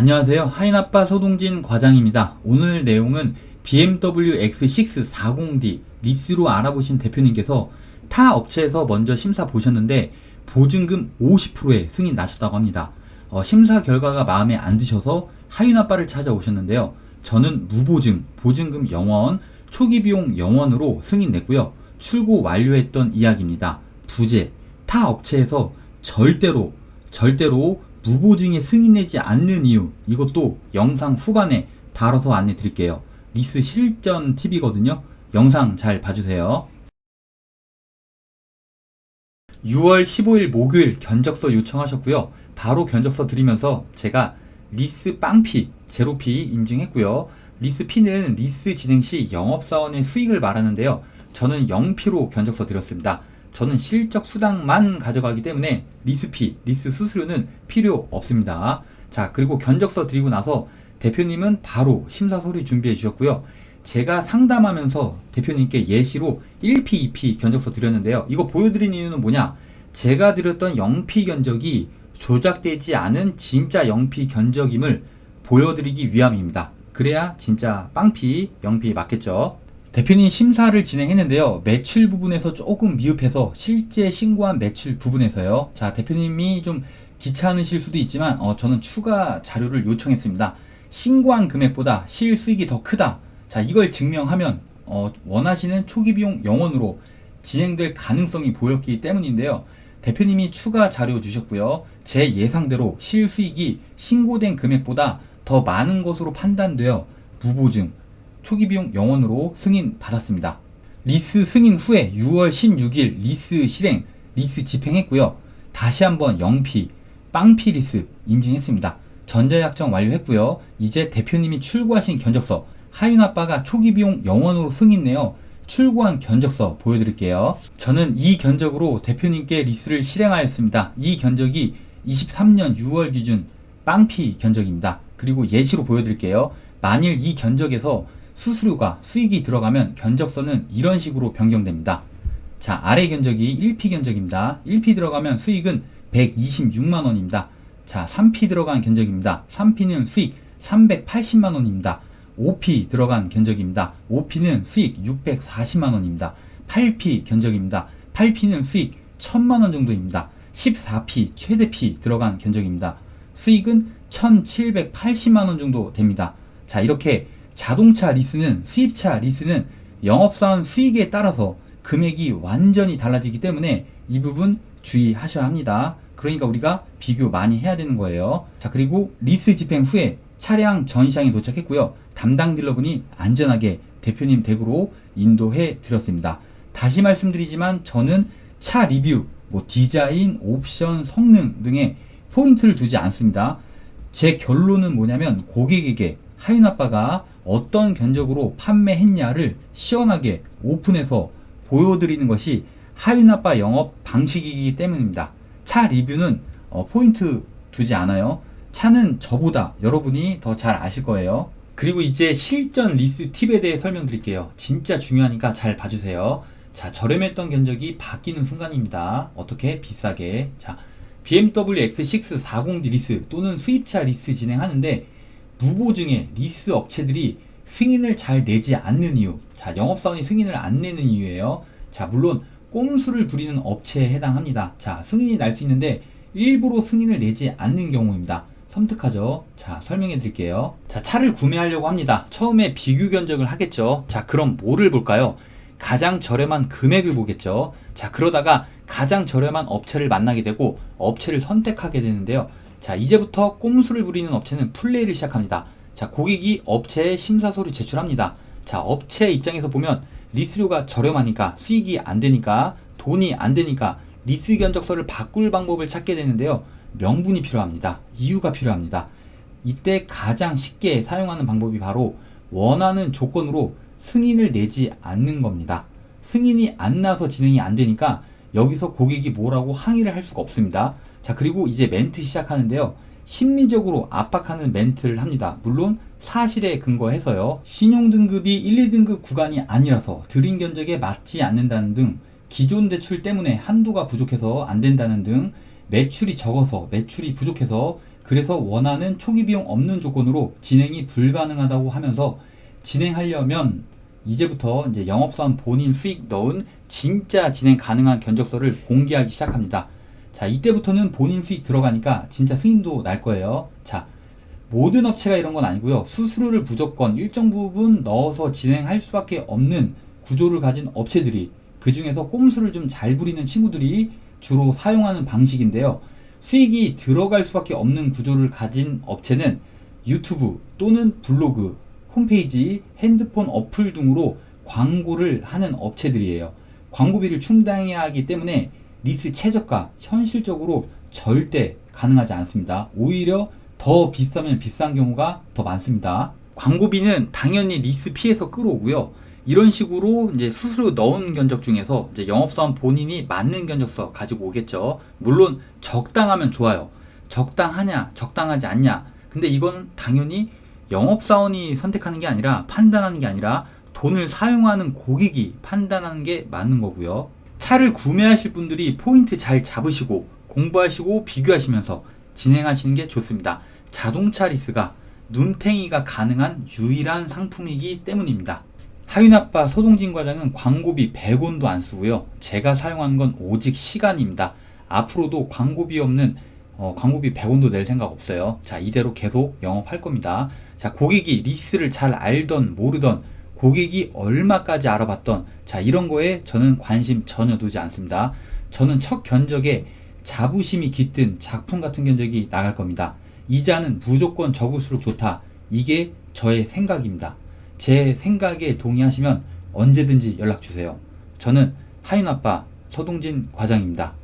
안녕하세요. 하인아빠 소동진 과장입니다. 오늘 내용은 BMW X6 40D 리스로 알아보신 대표님께서 타 업체에서 먼저 심사 보셨는데 보증금 50%의 승인 나셨다고 합니다. 어, 심사 결과가 마음에 안 드셔서 하인아빠를 찾아오셨는데요. 저는 무보증, 보증금 0원, 초기 비용 0원으로 승인 냈고요. 출고 완료했던 이야기입니다. 부재, 타 업체에서 절대로 절대로 무보증에 승인내지 않는 이유 이것도 영상 후반에 다뤄서 안내 드릴게요. 리스 실전 팁이거든요. 영상 잘 봐주세요. 6월 15일 목요일 견적서 요청하셨고요. 바로 견적서 드리면서 제가 리스 빵피, 제로피 인증했고요. 리스 피는 리스 진행 시 영업사원의 수익을 말하는데요. 저는 0피로 견적서 드렸습니다. 저는 실적 수당만 가져가기 때문에 리스피, 리스 수수료는 필요 없습니다. 자, 그리고 견적서 드리고 나서 대표님은 바로 심사 서류 준비해 주셨고요. 제가 상담하면서 대표님께 예시로 1P, 2P 견적서 드렸는데요. 이거 보여드린 이유는 뭐냐? 제가 드렸던 0P 견적이 조작되지 않은 진짜 0P 견적임을 보여드리기 위함입니다. 그래야 진짜 빵피, 0P 맞겠죠? 대표님 심사를 진행했는데요. 매출 부분에서 조금 미흡해서 실제 신고한 매출 부분에서요. 자, 대표님이 좀 귀찮으실 수도 있지만 어, 저는 추가 자료를 요청했습니다. 신고한 금액보다 실수익이 더 크다. 자, 이걸 증명하면 어, 원하시는 초기 비용 0원으로 진행될 가능성이 보였기 때문인데요. 대표님이 추가 자료 주셨고요. 제 예상대로 실수익이 신고된 금액보다 더 많은 것으로 판단되어 무보증, 초기 비용 0원으로 승인 받았습니다. 리스 승인 후에 6월 16일 리스 실행, 리스 집행했고요. 다시 한번 0피, 빵피 리스 인증했습니다. 전자약정 완료했고요. 이제 대표님이 출고하신 견적서, 하윤 아빠가 초기 비용 0원으로 승인 내어 출고한 견적서 보여드릴게요. 저는 이 견적으로 대표님께 리스를 실행하였습니다. 이 견적이 23년 6월 기준 빵피 견적입니다. 그리고 예시로 보여드릴게요. 만일 이 견적에서 수수료가 수익이 들어가면 견적서는 이런 식으로 변경됩니다. 자, 아래 견적이 1P 견적입니다. 1P 들어가면 수익은 126만 원입니다. 자, 3P 들어간 견적입니다. 3P는 수익 380만 원입니다. 5P 들어간 견적입니다. 5P는 수익 640만 원입니다. 8P 견적입니다. 8P는 수익 1000만 원 정도입니다. 14P 최대 P 들어간 견적입니다. 수익은 1780만 원 정도 됩니다. 자, 이렇게 자동차 리스는 수입차 리스는 영업사원 수익에 따라서 금액이 완전히 달라지기 때문에 이 부분 주의하셔야 합니다. 그러니까 우리가 비교 많이 해야 되는 거예요. 자, 그리고 리스 집행 후에 차량 전시장에 도착했고요. 담당 딜러분이 안전하게 대표님 댁으로 인도해 드렸습니다. 다시 말씀드리지만 저는 차 리뷰, 뭐 디자인, 옵션, 성능 등에 포인트를 두지 않습니다. 제 결론은 뭐냐면 고객에게 하윤 아빠가 어떤 견적으로 판매했냐를 시원하게 오픈해서 보여드리는 것이 하윤 아빠 영업 방식이기 때문입니다. 차 리뷰는 어, 포인트 두지 않아요. 차는 저보다 여러분이 더 잘 아실 거예요. 그리고 이제 실전 리스 팁에 대해 설명드릴게요. 진짜 중요하니까 잘 봐주세요. 자, 저렴했던 견적이 바뀌는 순간입니다. 어떻게? 비싸게. 자, BMW X6 40D 리스 또는 수입차 리스 진행하는데 무보증의 리스 업체들이 승인을 잘 내지 않는 이유. 자, 영업사원이 승인을 안 내는 이유예요. 자, 물론 꼼수를 부리는 업체에 해당합니다. 자, 승인이 날 수 있는데 일부러 승인을 내지 않는 경우입니다. 섬뜩하죠? 자, 설명해 드릴게요. 자, 차를 구매하려고 합니다. 처음에 비교 견적을 하겠죠. 자, 그럼 뭐를 볼까요? 가장 저렴한 금액을 보겠죠. 자, 그러다가 가장 저렴한 업체를 만나게 되고 업체를 선택하게 되는데요. 자, 이제부터 꼼수를 부리는 업체는 플레이를 시작합니다. 자, 고객이 업체에 심사서를 제출합니다. 자, 업체 입장에서 보면 리스료가 저렴하니까 수익이 안 되니까 돈이 안 되니까 리스 견적서를 바꿀 방법을 찾게 되는데요. 명분이 필요합니다. 이유가 필요합니다. 이때 가장 쉽게 사용하는 방법이 바로 원하는 조건으로 승인을 내지 않는 겁니다. 승인이 안 나서 진행이 안 되니까 여기서 고객이 뭐라고 항의를 할 수가 없습니다. 자, 그리고 이제 멘트 시작하는데요. 심리적으로 압박하는 멘트를 합니다. 물론 사실에 근거해서요. 신용등급이 1, 2등급 구간이 아니라서 드린 견적에 맞지 않는다는 등 기존 대출 때문에 한도가 부족해서 안 된다는 등 매출이 적어서 매출이 부족해서 그래서 원하는 초기 비용 없는 조건으로 진행이 불가능하다고 하면서 진행하려면 이제부터 이제 영업사원 본인 수익 넣은 진짜 진행 가능한 견적서를 공개하기 시작합니다. 자, 이때부터는 본인 수익 들어가니까 진짜 승인도 날 거예요. 자, 모든 업체가 이런 건 아니고요. 수수료를 무조건 일정 부분 넣어서 진행할 수밖에 없는 구조를 가진 업체들이 그 중에서 꼼수를 좀 잘 부리는 친구들이 주로 사용하는 방식인데요. 수익이 들어갈 수밖에 없는 구조를 가진 업체는 유튜브 또는 블로그, 홈페이지, 핸드폰 어플 등으로 광고를 하는 업체들이에요. 광고비를 충당해야 하기 때문에 리스 최저가 현실적으로 절대 가능하지 않습니다. 오히려 더 비싸면 비싼 경우가 더 많습니다. 광고비는 당연히 리스 피해서 끌어오고요. 이런 식으로 이제 수수료 넣은 견적 중에서 이제 영업사원 본인이 맞는 견적서 가지고 오겠죠. 물론 적당하면 좋아요. 적당하냐, 적당하지 않냐. 근데 이건 당연히 영업사원이 선택하는 게 아니라 판단하는 게 아니라 돈을 사용하는 고객이 판단하는 게 맞는 거고요. 차를 구매하실 분들이 포인트 잘 잡으시고 공부하시고 비교하시면서 진행하시는 게 좋습니다. 자동차 리스가 눈탱이가 가능한 유일한 상품이기 때문입니다. 하윤아빠 서동진 과장은 광고비 100원도 안 쓰고요. 제가 사용하는 건 오직 시간입니다. 앞으로도 광고비 없는 어, 광고비 100원도 낼 생각 없어요. 자, 이대로 계속 영업할 겁니다. 자, 고객이 리스를 잘 알던 모르던 고객이 얼마까지 알아봤던 자, 이런 거에 저는 관심 전혀 두지 않습니다. 저는 첫 견적에 자부심이 깃든 작품 같은 견적이 나갈 겁니다. 이자는 무조건 적을수록 좋다. 이게 저의 생각입니다. 제 생각에 동의하시면 언제든지 연락 주세요. 저는 하윤아빠 서동진 과장입니다.